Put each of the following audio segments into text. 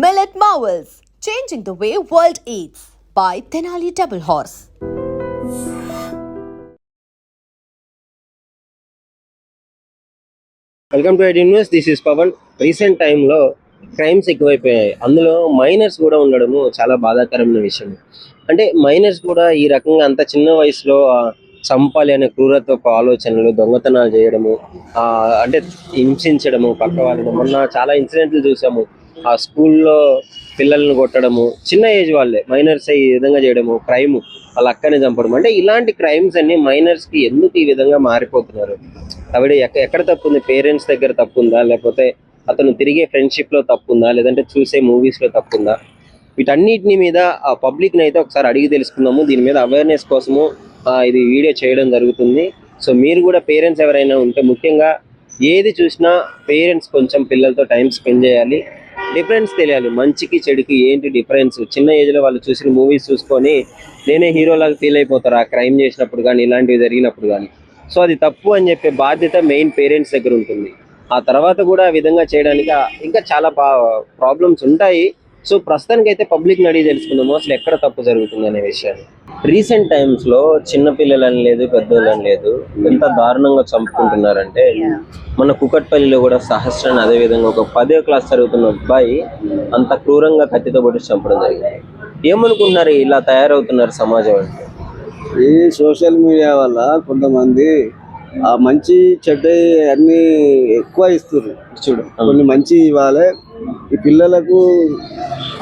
Millet Marvels, changing the way world eats by Tenali Double Horse. Welcome to eight news this is Pawan recent టైంలో crimes ఎక్కువైపోయాయి. అందులో miners కూడా ఉండడము చాలా బాధాకరమైన విషయం. అంటే మైనర్స్ కూడా ఈ రకంగా అంత చిన్న వయసులో చంపాలి అనే క్రూరత్వపు ఆలోచనలు దొంగతనాలు చేయడము అంటే హింసించడము పక్క వాళ్ళని మొన్న చాలా ఇన్సిడెంట్లు చూసాము. ఆ స్కూల్లో పిల్లల్ని కొట్టడము చిన్న ఏజ్ వాళ్ళే మైనర్స్ ఈ విధంగా చేయడము క్రైమ్ వాళ్ళ అక్కనే చంపడం అంటే ఇలాంటి క్రైమ్స్ అన్ని మైనర్స్కి ఎందుకు ఈ విధంగా మారిపోతున్నారు? ఆవిడ ఎక్క- ఎక్కడ తప్పు ఉంది పేరెంట్స్ దగ్గర తప్పు ఉందా లేకపోతే అతను తిరిగే ఫ్రెండ్షిప్లో తప్పు ఉందా లేదంటే చూసే మూవీస్లో తప్పు ఉందా వీటన్నిటిని మీద ఆ పబ్లిక్ని అయితే ఒకసారి అడిగి తెలుసుకుందాము. దీని మీద అవేర్నెస్ కోసము ఇది వీడియో చేయడం జరుగుతుంది. సో మీరు కూడా పేరెంట్స్ ఎవరైనా ఉంటే ముఖ్యంగా ఏది చూసినా పేరెంట్స్ కొంచెం పిల్లలతో టైం స్పెండ్ చేయాలి. డిఫరెన్స్ తెలియాలి. మంచికి చెడుకి ఏంటి డిఫరెన్స్? చిన్న ఏజ్లో వాళ్ళు చూసిన మూవీస్ చూసుకొని నేనే హీరోలాగా ఫీల్ అయిపోతారు? ఆ క్రైమ్ చేసినప్పుడు కానీ ఇలాంటివి జరిగినప్పుడు కానీ సో అది తప్పు అని చెప్పే బాధ్యత మెయిన్ పేరెంట్స్ దగ్గర ఉంటుంది. ఆ తర్వాత కూడా ఆ విధంగా చేయడానికి ఇంకా చాలా ప్రాబ్లమ్స్ ఉంటాయి. సో ప్రస్తుతానికి అయితే పబ్లిక్ అడిగి తెలుసుకుందాము. అసలు ఎక్కడ తప్పు జరుగుతుంది అనే విషయాన్ని. రీసెంట్ టైమ్స్లో చిన్న పిల్లలని లేదు పెద్దోళ్ళని లేదు ఎంత దారుణంగా చంపుకుంటున్నారంటే మన కుకట్పల్లిలో కూడా సహస్రాన్ని అదే విధంగా ఒక పదో క్లాస్ చదువుతున్న అబ్బాయి అంత క్రూరంగా కత్తితో పొడిచి చంపడం జరిగింది. ఏమనుకుంటున్నారు? ఇలా తయారవుతున్నారు సమాజం అంటే. ఈ సోషల్ మీడియా వల్ల కొంతమంది ఆ మంచి చెడ్డ అన్ని ఎక్కువ ఇస్తారు చూడు కొన్ని మంచి ఇవ్వాలి ఈ పిల్లలకు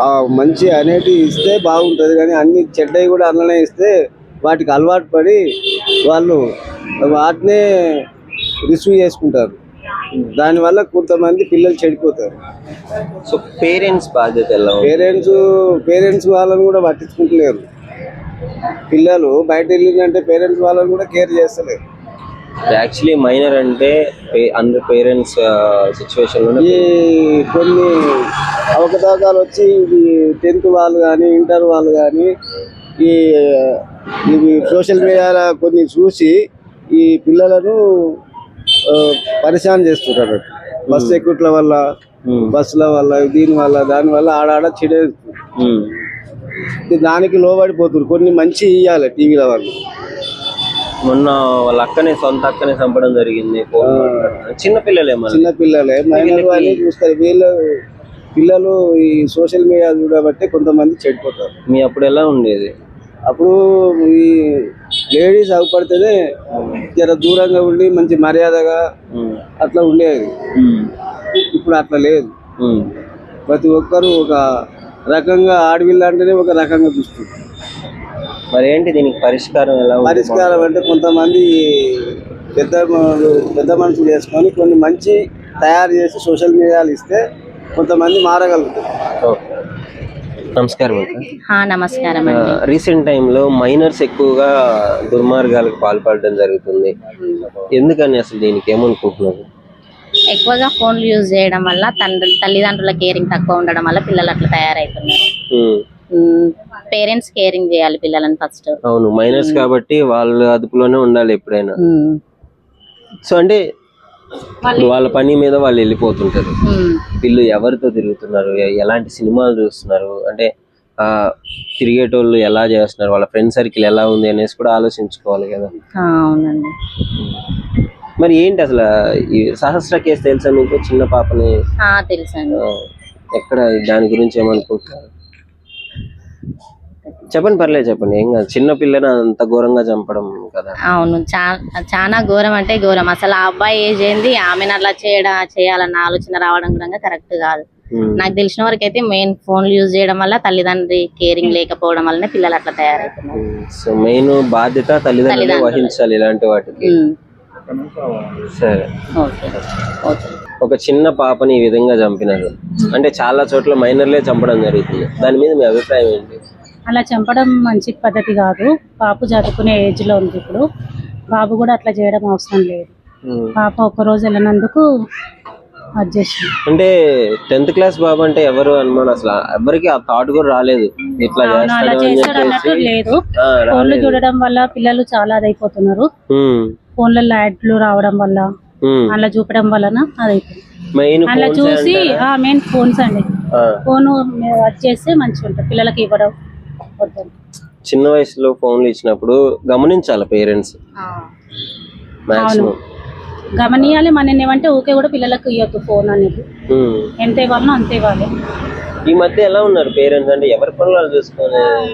ఆ మంచి అనేటివి ఇస్తే బాగుంటుంది కానీ అన్ని చెడ్డవి కూడా అందులోనే ఇస్తే వాటికి అలవాటు పడి వాళ్ళు వాటినే రిసీవ్ చేసుకుంటారు. దానివల్ల కొంతమంది పిల్లలు చెడిపోతారు. సో పేరెంట్స్ బాధ్యత? పేరెంట్స్ పేరెంట్స్ వాళ్ళని కూడా పట్టించుకుంటలేరు. పిల్లలు బయట వెళ్ళిందంటే పేరెంట్స్ వాళ్ళని కూడా కేర్ చేస్తలేరు. యాక్చువల్లీ మైనర్ అంటే అందరు పేరెంట్స్ సిచ్యువేషన్లోనే ఈ కొన్ని అవకతవకాలు వచ్చి ఇది టెన్త్ వాళ్ళు కానీ ఇంటర్ వాళ్ళు కానీ ఈ ఇవి సోషల్ మీడియాలో కొన్ని చూసి ఈ పిల్లలను పరిశాన్ చేస్తున్నారు బస్ ఎక్కుట్ల వల్ల. బస్సుల వల్ల దీని వల్ల దాని వల్ల ఆడాడ చెడే. దానికి లోబడిపోతున్నారు కొన్ని మంచి ఇవ్వాలి టీవీల వాళ్ళు. మొన్న వాళ్ళ అక్కనే సొంత అక్కనే చంపడం జరిగింది. ఫోన్ మాట్లాడుతున్నారు. చిన్న పిల్లలే మన చిన్న పిల్లలే. మైనర్ అని చూస్తారు వీళ్ళు పిల్లలు ఈ సోషల్ మీడియా చూడబట్టి కొంతమంది చెడిపోతారు. మీ అప్పుడు ఎలా ఉండేది? అప్పుడు ఈ లేడీస్ అవపడితేనే జర దూరంగా ఉండి మంచి మర్యాదగా. అట్లా ఉండేది. ఇప్పుడు అట్లా లేదు. ప్రతి ఒక్కరు ఒక రకంగా ఆడవిల్ల అంటేనే ఒక రకంగా చూస్తుంది మరి ఏంటి దీనికి పరిష్కారం ఎలా? పరిష్కారం అంటే కొంతమంది పెద్ద పెద్ద మనుషులు చేసుకొని కొన్ని మంచి తయారు చేసి సోషల్ మీడియాలు ఇస్తే కొంతమంది మారగలుగుతారు ఓకే. నమస్కారం నమస్కారం రీసెంట్ టైంలో మైనర్స్ ఎక్కువగా దుర్మార్గాలకు పాల్పడడం జరుగుతుంది ఎందుకని అసలు దీనికి ఏమనుకుంటున్నారు ఎక్కువగా ఫోన్లు యూజ్ చేయడం వల్ల తండ్రి తల్లిదండ్రుల కేరింగ్ తక్కువ ఉండడం వల్ల పిల్లలు అట్లా తయారవుతున్నారు ఉమ్. పేరెంట్స్ కేరింగ్ చేయాలి పిల్లలని ఫస్ట్. అవును మైనర్స్ కాబట్టి వాళ్ళ అదుపులోనే ఉండాలి ఎప్పుడైనా. సో అంటే వాళ్ళ పని మీద వాళ్ళు వెళ్ళిపోతుంటారు. వీళ్ళు ఎవరితో తిరుగుతున్నారు? ఎలాంటి సినిమాలు చూస్తున్నారు? అంటే ఆ తిరిగేటోళ్ళు ఎలా చేస్తున్నారు? వాళ్ళ ఫ్రెండ్ సర్కిల్ ఎలా ఉంది అనేసి కూడా ఆలోచించుకోవాలి కదా. అవునండి. మరి ఏంటి అసలు ఈ సహస్ర కేసు తెలుసా మీకు? చిన్న పాపని తెలుసండి. ఆ, ఎక్కడ దాని గురించి ఏమనుకుంటున్నారు? చెప్పండి పర్లేదు చెప్పండి. ఏం కాదు చిన్న పిల్లని అంత ఘోరంగా చంపడం కదా. అవును చా చాలా ఘోరం అంటే ఘోరం. అసలు ఆ అబ్బాయి ఏజ్ ఏంది ఆమెను అట్లా చేయడం చేయాలన్న ఆలోచన రావడం కూడా కరెక్ట్ కాదు. ఉమ్. నాకు తెలిసిన వరకు అయితే మెయిన్ ఫోన్లు యూజ్ చేయడం వల్ల తల్లిదండ్రి కేరింగ్ లేకపోవడం వల్లనే పిల్లలు అట్లా తయారవుతున్నారు. సో మెయిన్ బాధ్యత తల్లిదండ్రులు తల్లిదండ్రులు. వహించాలి ఇలాంటి వాటికి. సరే. ఓకే. ఓకే. ఒక చిన్న పాపని ఈ విధంగా చంపినారు. అంటే చాలా చోట్ల మైనర్లే చంపడం జరుగుతుంది. దాని మీద మీ అభిప్రాయం ఏంటి? అలా చంపడం మంచి పద్ధతి కాదు. పాపు చదువుకునే ఏజ్లో ఉంది ఇప్పుడు. బాబు కూడా అట్లా చేయడం అవసరం లేదు. పాప ఒక రోజు వెళ్ళినందుకు అడ్జస్ట్. అంటే టెన్త్ క్లాస్ బాబు అంటే ఎవరు అనుమానం అసలు? ఎవరికి ఆ థాట్ కూడా రాలేదు. ఇట్లా లేదు. ఫోన్లు. చూడడం వల్ల పిల్లలు చాలా అదైపోతున్నారు ఫోన్లలో యాడ్లు రావడం వల్ల. అలా చూపడం వలన అదైపోతుంది మెయిన్ అలా చూసి మెయిన్ ఫోన్స్ అండి. ఫోన్ వచ్చేస్తే మంచిగా ఉంటుంది. పిల్లలకి ఇవ్వడం. చిన్న వయసులో ఫోన్లు ఇచ్చినప్పుడు గమనించాలి పేరెంట్స్. మాక్సిమం గమనియాలి మన ఏమంటే ఊకే కూడా పిల్లలకు ఇవ్వద్దు ఫోన్ అనేది. ఎంత ఇవ్వాలనో అంతే ఇవ్వాలి. ఈ మధ్య ఎలా ఉన్నారు పేరెంట్స్ అంటే ఎవరి పనులు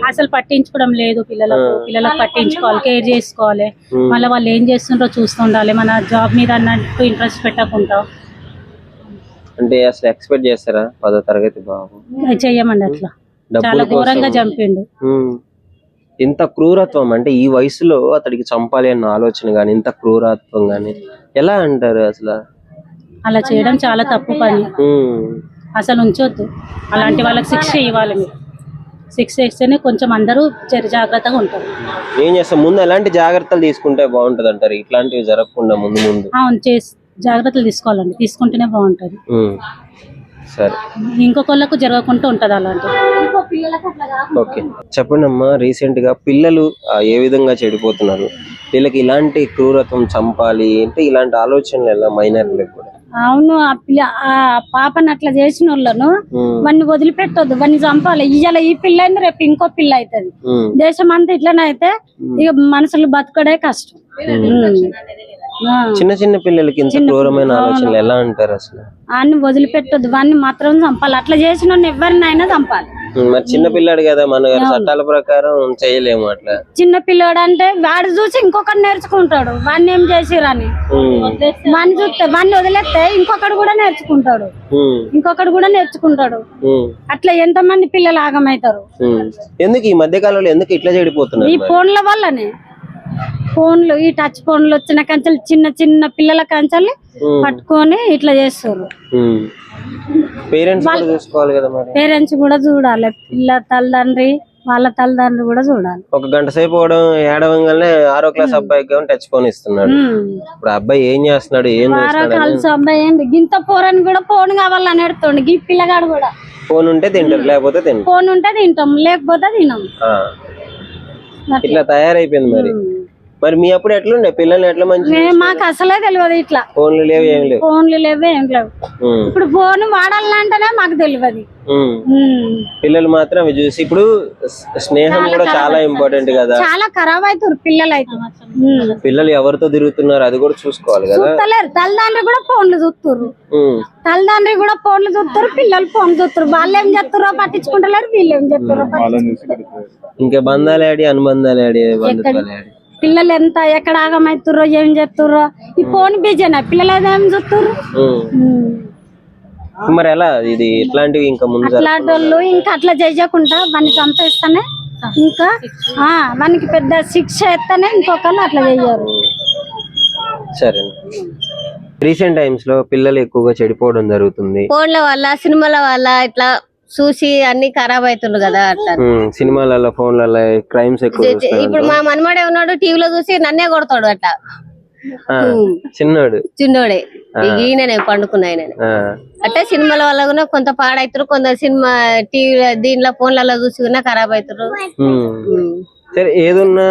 అసలు పట్టించుకోవడం లేదు పిల్లలకు. పిల్లలకు పట్టించుకోవాలి కేర్ చేసుకోవాలి. మళ్ళీ వాళ్ళు ఏం చేస్తుండ్రో చూస్తుండాలి. మన జాబ్ మీద అన్నట్టు ఇంట్రెస్ట్ పెట్టకుండా. అంటే అసలు ఎక్స్పెక్ట్ చేస్తారా? పదో తరగతి బాబు. చెయ్యమండి అట్లా. చాలా ఘోరంగా చంపిండు. ఇంత క్రూరత్వం అంటే ఈ వయసులో అతడికి చంపాలి అన్న ఆలోచన గాని ఇంత క్రూరత్వం గాని ఎలా అంటారు అసలు? అలా చేయడం చాలా తప్పు పని. అసలు ఉంచొద్దు. అలాంటి వాళ్ళకి శిక్ష ఇవ్వాలి మీరు. శిక్ష ఇస్తేనే కొంచెం అందరూ జాగ్రత్తగా ఉంటారు. ఏం చేస్తాం? ముందు ఎలాంటి జాగ్రత్తలు తీసుకుంటే బాగుంటది అంటారు? ఇట్లాంటివి జరగకుండా ముందు ముందు. అవును చేసి జాగ్రత్తలు తీసుకోవాలండి. తీసుకుంటేనే బాగుంటుంది. సరే. ఇంకొకళ్ళకు జరగకుండా ఉంటుంది అలాంటివి ఓకే చెప్పండి అమ్మా రీసెంట్గా పిల్లలు ఆ, ఏ విధంగా చెడిపోతున్నారు? వీళ్ళకి ఇలాంటి క్రూరత్వం చంపాలి అంటే ఇలాంటి ఆలోచనలు ఎలా? మైనర్లకు కూడా. అవును ఆ పిల్ల ఆ పాపని అట్లా చేసిన వాళ్ళను ఉమ్. వాడిని వదిలిపెట్టొద్దు. వాడిని చంపాలి. ఇవాళ ఈ పిల్ల అయింది రేపు ఇంకో పిల్ల అవుతుంది ఉమ్. దేశం అంతా ఇట్లనే అయితే ఇక మనుషులు బతకడే కష్టం. ఉమ్. చిన్న చిన్న పిల్లలకి ఇంత క్రూరమైన ఆలోచనలు ఎలా అంటారు అసలు? వాడిని వదిలిపెట్టొద్దు. వాడిని మాత్రం చంపాలి. అట్లా చేసిన ఎవరినైనా చంపాలి. మరి చిన్న పిల్లాడు కదా మన చట్టాల ప్రకారం చేయలేము అట్లా. చిన్న పిల్లోడు అంటే వాడు చూసి ఇంకొకటి నేర్చుకుంటాడు. వాడిని ఏం చేసిరని. వాడిని చూస్తే వాడిని వదిలేస్తే ఇంకొకడు కూడా నేర్చుకుంటాడు. ఇంకొకడు కూడా నేర్చుకుంటాడు. అట్లా ఎంత మంది పిల్లలు ఆగమవుతారు. ఎందుకు ఈ మధ్య కాలంలో ఎందుకు ఇట్లా చెడిపోతున్నారు ఈ? ఫోన్ల వల్లనే. ఫోన్లు ఈ టచ్ ఫోన్లు వచ్చిన కంచెలు చిన్న చిన్న పిల్లల కంచెలు. పట్టుకొని ఇట్లా చేస్తారు. పేరెంట్స్ కూడా చూడాలి. పిల్ల తల్లిదండ్రి వాళ్ళ తల్లిదండ్రులు కూడా చూడాలి. ఒక గంట సేపు పోవడం ఏడవంగానే ఆరో క్లాస్ అబ్బాయికి టచ్ ఫోన్ ఇస్తున్నాడు. ఇప్పుడు అబ్బాయి ఏం చేస్తున్నాడు ఏం చేస్తున్నాడు కలిసి అబ్బాయి ఏంది? గింత పోరని కూడా ఫోన్ కావాలని ఎడుతుండు ఈ పిల్లగాడు కూడా. ఫోన్ ఉంటే తింటారు లేకపోతే తింటారు ఫోన్ ఉంటే తింటాం లేకపోతే తినం. ఇట్లా తయారైపోయింది మరి. మరి మీ అప్పుడు ఎట్లుండే? పిల్లల్ని ఎట్లా మంచి మాకు అసలే తెలియదు ఇట్లా. ఫోన్లు లేవు ఏం లేవు. ఫోన్లు లేవే ఏం లేవు. ఇప్పుడు ఫోన్ వాడాలంటేనే మాకు తెలియదు. పిల్లలు మాత్రం అవి చూసి ఇప్పుడు స్నేహం కూడా చాలా ఇంపార్టెంట్ కదా. చాలా ఖరాబ్ అవుతారు పిల్లలు అయితే. పిల్లలు ఎవరితో తిరుగుతున్నారు అది కూడా చూసుకోవాలి కదా. తల్లిదండ్రి కూడా ఫోన్లు చూస్తుర్రు ఉమ్. తల్లిదండ్రి కూడా ఫోన్లు చూస్తారు పిల్లలు ఫోన్ చూస్తారు వాళ్ళు ఏం చేస్తారో పట్టించుకుంటలేరు వీళ్ళు ఏం చేస్తారో ఇంకా బంధాలు ఆడి అనుబంధాలు ఆడి బంధుత్వాలు ఆడి పిల్లలు ఎంత ఎక్కడ ఆగమవుతుర్రో ఏం చేస్తుర్రో ఈ ఫోన్ బిజీనా పిల్లలు ఏం చూస్తుర్రు. మరి ఎలా ఇది? ఇట్లాంటివి ఇంకా ముందు అట్లాంటి వాళ్ళు ఇంకా అట్లా చేయకుండా వాడిని చంపేస్తానే ఇంకా ఆ వానికి పెద్ద శిక్ష ఎత్తనే ఇంకొకళ్ళు అట్లా చెయ్యరు. సరే రీసెంట్ టైమ్స్లో పిల్లలు ఎక్కువగా చెడిపోవడం జరుగుతుంది. ఫోన్ల వల్ల సినిమాల వల్ల ఇట్లా చూసి అన్ని ఖరాబ్ అవుతుండ్రు కదా అట్లా. సినిమాలలో ఫోన్లలో క్రైమ్స్ ఎక్కువ. ఇప్పుడు మా మనమడే ఉన్నాడు టీవీలో చూసి నన్నే కొడతాడు అట్లా. చిన్నోడు. చిన్నోడే. ఇక ఈయననే పండుకున్న ఆయననే. ఆ, అంటే సినిమాల వల్ల కూడా కొంత పాడవుతారు కొంత సినిమా టీవీ దీంట్లో ఫోన్లలో చూసి కూడా ఖరాబ్ అవుతారు. సరే ఏదున్నా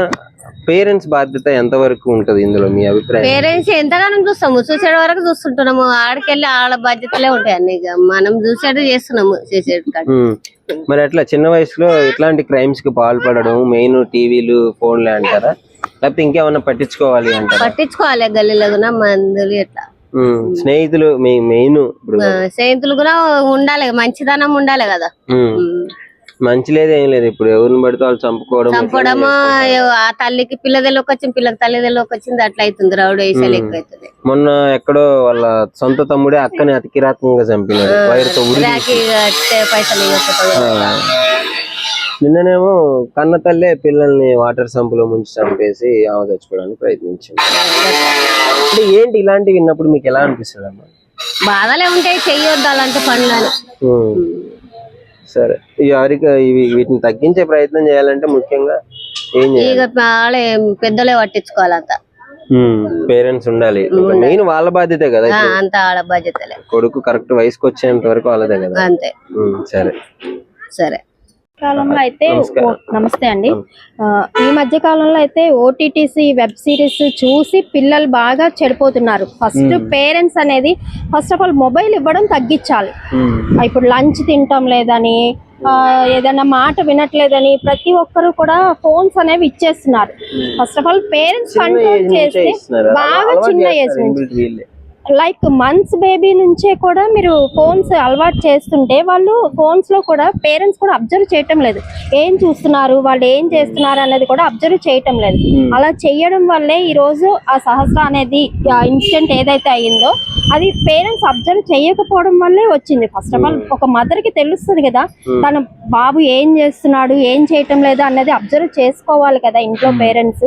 పేరెంట్స్ బాధ్యత ఎంత వరకు ఉంటది ఇందులో మీ అభిప్రాయం? పేరెంట్స్ ఎంతగానో చూస్తాము. చూసేటి వరకు చూస్తుంటున్నాము. ఆడికెళ్ళి ఆడ బాధ్యతలే ఉంటాయి అన్ని ఇక. మనం చూసేది చేస్తున్నాము చేసేటి. మరి అట్లా చిన్న వయసులో ఇట్లాంటి క్రైమ్స్కి పాల్పడడం? మెయిన్ టీవీలు ఫోన్లే అంటారా? లేకపోతే ఇంకేమన్నా పట్టించుకోవాలి అంటారా? పట్టించుకోవాలి గల్లీలో కూడా మందులు ఇట్లా స్నేహితులు మెయిన్ స్నేహితులు కూడా ఉండాలి. మంచిదనం ఉండాలి కదా. మంచి లేదు ఏం లేదు. ఇప్పుడు ఎవరిని పడితే వాళ్ళు చంపుకోవడం చంపడము? ఆ తల్లికి పిల్లదలోకి వచ్చింది పిల్లకి తల్లిదలోకి వచ్చింది అట్లా అవుతుంది రౌడ్ వేసాలు ఎక్కువ అవుతుంది. మొన్న ఎక్కడో వాళ్ళ సొంత తమ్ముడే అక్కని అతి కిరాత్మకంగా చంపినాడు వైరుతో పైసలు. నిన్ననేమో కన్న తల్లే పిల్లల్ని వాటర్ సంపులో ముంచి చంపేసి ఆమె చచ్చిపోవడానికి ప్రయత్నించింది. అంటే ఏంటి ఇలాంటివి విన్నప్పుడు మీకు ఎలా అనిపిస్తుంది అమ్మా బాధలే ఉంటాయి చెయ్యొద్దు అలాంటి పనులని. సరే. ఈ ఇవి వీటిని తగ్గించే ప్రయత్నం చేయాలంటే ముఖ్యంగా ఏం చేయాలి? ఇక వాళ్ళే పెద్దలే పట్టించుకోవాలంత పేరెంట్స్ ఉండాలి. మెయిన్ వాళ్ళ బాధ్యతే కదా ఆ, అంత ఆడ బాధ్యతలే. కొడుకు కరెక్ట్ వయసుకి వచ్చేంత వరకు వాళ్ళదే కదా. అంతే. ఉమ్, సరే. సరే. కాలంలో అయితే నమస్తే అండి. ఈ మధ్య కాలంలో అయితే ఓటీటీసీ వెబ్ సిరీస్ చూసి పిల్లలు బాగా చెడిపోతున్నారు. ఫస్ట్ పేరెంట్స్ అనేది ఫస్ట్ ఆఫ్ ఆల్ మొబైల్ ఇవ్వడం తగ్గించాలి. ఇప్పుడు లంచ్ తింటాం లేదని ఏదైనా మాట వినట్లేదని ప్రతి ఒక్కరు కూడా ఫోన్స్ అనేవి ఇచ్చేస్తున్నారు. First of all parents control చేస్తే బాగా చిన్న ఏజ్ నుంచి. లైక్ మంత్స్ బేబీ నుంచే కూడా మీరు ఫోన్స్ అలవాటు చేస్తుంటే వాళ్ళు ఫోన్స్లో కూడా పేరెంట్స్ కూడా అబ్జర్వ్ చేయటం లేదు. ఏం చూస్తున్నారు? వాళ్ళు ఏం చేస్తున్నారు అనేది కూడా అబ్జర్వ్ చేయటం లేదు. అలా చేయడం వల్లే ఈ రోజు ఆ సహస్ర అనేది ఇన్సిడెంట్ ఏదైతే అయ్యిందో అది పేరెంట్స్ అబ్జర్వ్ చేయకపోవడం వల్లే వచ్చింది. ఫస్ట్ ఆఫ్ ఆల్ ఒక మదర్కి తెలుస్తుంది కదా తన బాబు ఏం చేస్తున్నాడు ఏం చేయటం లేదు అన్నది అబ్జర్వ్ చేసుకోవాలి కదా ఇంట్లో పేరెంట్స్.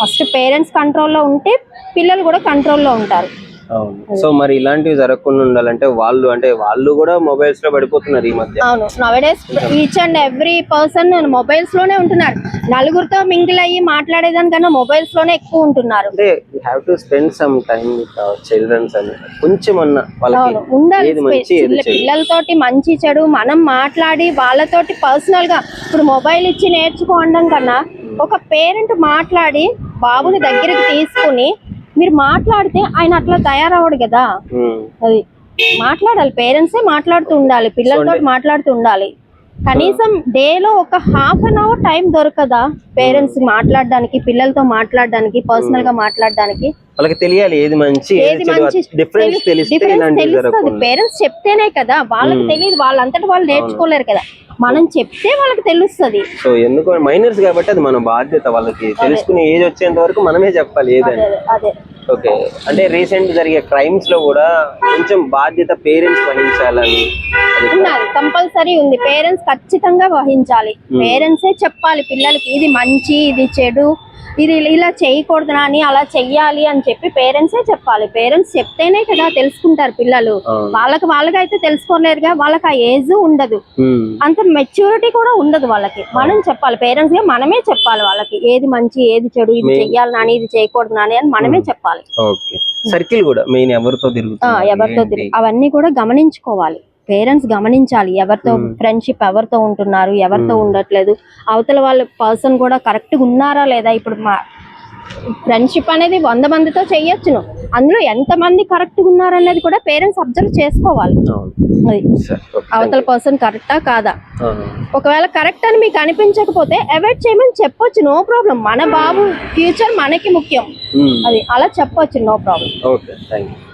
ఫస్ట్ పేరెంట్స్ కంట్రోల్లో ఉంటే పిల్లలు కూడా కంట్రోల్లో ఉంటారు. అవును. సో మరి ఇలాంటివి జరగకుండా ఉండాలంటే వాళ్ళు అంటే వాళ్ళు కూడా మొబైల్స్లో పడిపోతున్నారు ఈ మధ్య. అవును. Nowadays each and every person మొబైల్స్లోనే ఉంటున్నారు. నలుగురితో మింగిల్ అయ్యి మాట్లాడేదానికన్నా మొబైల్స్లోనే ఎక్కువ ఉంటున్నారు. అంటే you have to spend some time with childrens అని. కొంచెం అన్న వాళ్ళకి ఉండాలి. పిల్లలతోటి మంచి చెడు మనం మాట్లాడి వాళ్ళతోటి పర్సనల్గా ఇప్పుడు మొబైల్ ఇచ్చి నేర్చుకోవడం కన్నా ఒక పేరెంట్ మాట్లాడి బాబుని దగ్గరికి తీసుకుని మీరు మాట్లాడితే ఆయన అట్లా తయారవడు కదా. అది మాట్లాడాలి. పేరెంట్సే మాట్లాడుతూ ఉండాలి. పిల్లలతో మాట్లాడుతూ ఉండాలి. కనీసం డేలో ఒక హాఫ్ అన్ అవర్ టైం దొరకదా పేరెంట్స్ మాట్లాడడానికి పిల్లలతో మాట్లాడడానికి పర్సనల్గా మాట్లాడడానికి. వాళ్ళకి తెలియాలి ఏది మంచి ఏది మంచి డిఫరెన్స్ తెలిస్తే పేరెంట్స్ చెప్తేనే కదా వాళ్ళకి తెలియదు వాళ్ళంతటి వాళ్ళు నేర్చుకోలేరు కదా. మనం చెప్తే వాళ్ళకి తెలుస్తుంది. సో ఎందుకు మైనర్స్ కాబట్టి అది మన బాధ్యత వాళ్ళకి. తెలుసుకునే ఏజ్ వచ్చేంత వరకు మనమే చెప్పాలి ఏదని. ఓకే. అంటే రీసెంట్ జరిగే క్రైమ్స్లో కూడా కొంచెం బాధ్యత పేరెంట్స్ వహించాలని ఉన్నది కంపల్సరీ ఉంది. పేరెంట్స్ ఖచ్చితంగా వహించాలి. పేరెంట్సే చెప్పాలి పిల్లలకి ఇది మంచి ఇది చెడు. ఇది ఇలా చేయకూడదు అని అలా చెయ్యాలి అని చెప్పి పేరెంట్సే చెప్పాలి. పేరెంట్స్ చెప్తేనే కదా తెలుసుకుంటారు పిల్లలు. అవును. వాళ్ళకి వాళ్ళకైతే తెలుసుకోలేరుగా వాళ్ళకి ఆ ఏజ్ ఉండదు. అంత మెచ్యూరిటీ కూడా ఉండదు వాళ్ళకి. మనం చెప్పాలి. పేరెంట్స్గా మనమే చెప్పాలి వాళ్ళకి. ఏది మంచి ఏది చెడు ఇది చెయ్యాలి నాని ఇది చేయకూడదు నాని అని మనమే చెప్పాలి. సర్కిల్ కూడా మెయిన్ ఎవరితో తిరుగుతుంది? ఎవరితో తిరిగి అవన్నీ కూడా గమనించుకోవాలి. పేరెంట్స్ గమనించాలి. ఎవరితో ఫ్రెండ్షిప్ ఎవరితో ఉంటున్నారు ఎవరితో ఉండట్లేదు అవతల వాళ్ళ పర్సన్ కూడా కరెక్ట్ ఉన్నారా లేదా? ఇప్పుడు మా ఫ్రెండ్షిప్ అనేది వంద మందితో చెయ్యొచ్చును అందులో ఎంత మంది కరెక్ట్ ఉన్నారనేది కూడా పేరెంట్స్ అబ్జర్వ్ చేసుకోవాలి. అవతల పర్సన్ కరెక్టా కాదా. ఒకవేళ కరెక్ట్ అని మీకు అనిపించకపోతే అవాయిడ్ చేయమని చెప్పొచ్చు నో ప్రాబ్లం మన బాబు ఫ్యూచర్ మనకి ముఖ్యం. అది అలా చెప్పొచ్చు no problem okay thank you